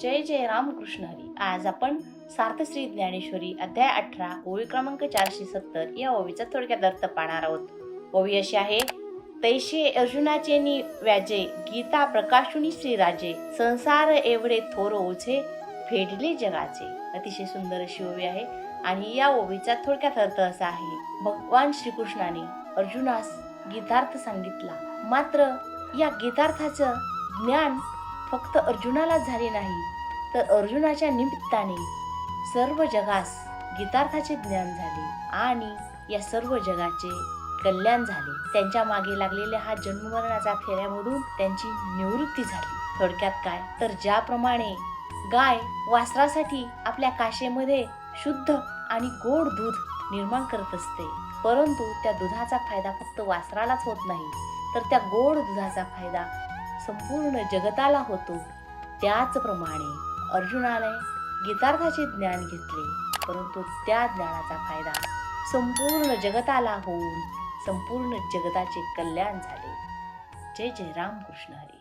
जय जय रामकृष्ण हरी. आज आपण सार्थश्री ज्ञानेश्वरी अध्याय अठरा ओवी क्रमांक चारशे सत्तर या ओवीचा थोडक्यात अर्थ पाहणार आहोत. ओवी अशी आहे तैशे अर्जुनाचे नि व्याजे गीता प्रकाशुनी श्रीराजे संसार एवढे थोर ओझे फेडले जगाचे. अतिशय सुंदर अशी ओवी आहे आणि या ओवीचा थोडक्यात अर्थ असा आहे भगवान श्रीकृष्णाने अर्जुनास गीतार्थ सांगितला. मात्र या गीतार्थाचं ज्ञान फक्त अर्जुनालाच झाले नाही तर अर्जुनाच्या निमित्ताने सर्व जगास गीतार्थाचे ज्ञान झाले आणि या सर्व जगाचे कल्याण झाले. त्यांच्या मागे लागलेल्या हा जन्ममरणाचा फेऱ्यामधून त्यांची निवृत्ती झाली. थोडक्यात काय? तर ज्याप्रमाणे गाय वासरासाठी आपल्या काशेमध्ये शुद्ध आणि गोड दूध निर्माण करत असते परंतु त्या दुधाचा फायदा फक्त वासरालाच होत नाही तर त्या गोड दुधाचा फायदा संपूर्ण जगताला होतो. त्याचप्रमाणे अर्जुनाने गीतार्थाचे ज्ञान घेतले परंतु त्या ज्ञानाचा फायदा संपूर्ण जगताला होऊन संपूर्ण जगताचे कल्याण झाले. जय जय रामकृष्ण हरी.